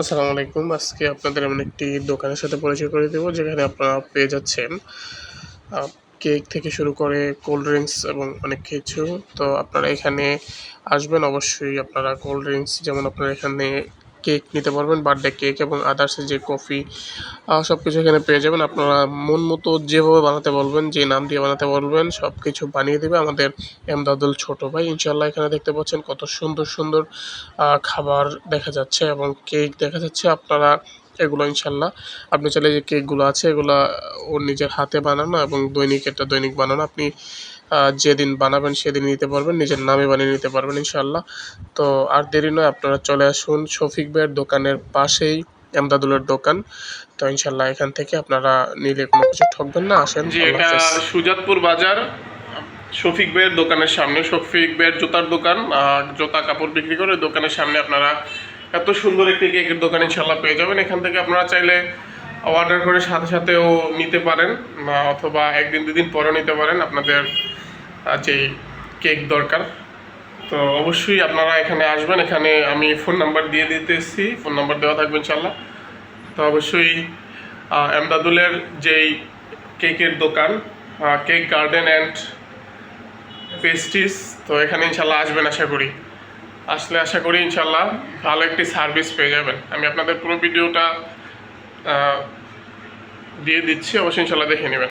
আসসালামু আলাইকুম। আজকে আপনাদের এমন একটি দোকানের সাথে পরিচয় করে দেবো, যেখানে আপনারা পেয়ে যাচ্ছেন কেক থেকে শুরু করে কোল্ড ড্রিঙ্কস এবং অনেক কিছু। তো আপনারা এখানে আসবেন, অবশ্যই আপনারা কোল্ড ড্রিঙ্কস, যেমন আপনারা এখানে কেক নিতে পারবেন বার্থডে কেক এবং আদার্স যে কফি সব কিছু এখানে পেয়ে যাবেন। আপনারা মন মতো যেভাবে বানাতে বলবেন, যে নাম দিয়ে বানাতে বলবেন সব কিছু বানিয়ে দেবে আমাদের এমদাদুল ছোট ভাই। ইনশাল্লাহ এখানে দেখতে পাচ্ছেন কত সুন্দর সুন্দর খাবার দেখা যাচ্ছে এবং কেক দেখা যাচ্ছে। আপনারা এগুলো ইনশাল্লাহ আপনি চাইলে যে কেকগুলো আছে, এগুলো ওর নিজের হাতে বানানো এবং দৈনিক এটা দৈনিক বানানো। আপনি যেদিন বানাবেন সেদিন নিতে পারবেন নিজের নামে বানিয়ে নিতে পারবেন ইনশাল্লাহ তো আর দেরি নয় আপনারা চলে আসুন শফিক ভাইয়ের দোকানের পাশেই এমদাদুলের দোকান। তো ইনশাল্লাহ এখান থেকে আপনারা নিলে কোনো কিছু ঠকবেন না আসেন জি এটা সুজাতপুর বাজার শফিক ভাইয়ের দোকানের সামনে শফিক ভাইয়ের জুতার দোকান জুতা কাপড় বিক্রি করে দোকানের সামনে আপনারা এত সুন্দর একটি কেকের দোকান ইনশাল্লাহ পেয়ে যাবেন। এখান থেকে আপনারা চাইলে অর্ডার করে সাথে সাথেও নিতে পারেন অথবা একদিন, দুদিন পরেও নিতে পারেন। আপনাদের যেই কেক দরকার। তো অবশ্যই আপনারা এখানে আসবেন। এখানে আমি ফোন নাম্বার দিয়ে দিতেছি। ফোন নাম্বার দেওয়া থাকবে ইনশাল্লাহ তো অবশ্যই এমদাদুলের যেই কেকের দোকান কেক গার্ডেন অ্যান্ড পেস্ট্রিজ তো এখানে ইনশাল্লাহ আসবেন আশা করি। আসলে আশা করি ইনশাল্লাহ ভালো একটি সার্ভিস পেয়ে যাবেন। আমি আপনাদের পুরো ভিডিওটা দিয়ে দিচ্ছি অবশ্যই ইনশাল্লাহ দেখে নেবেন।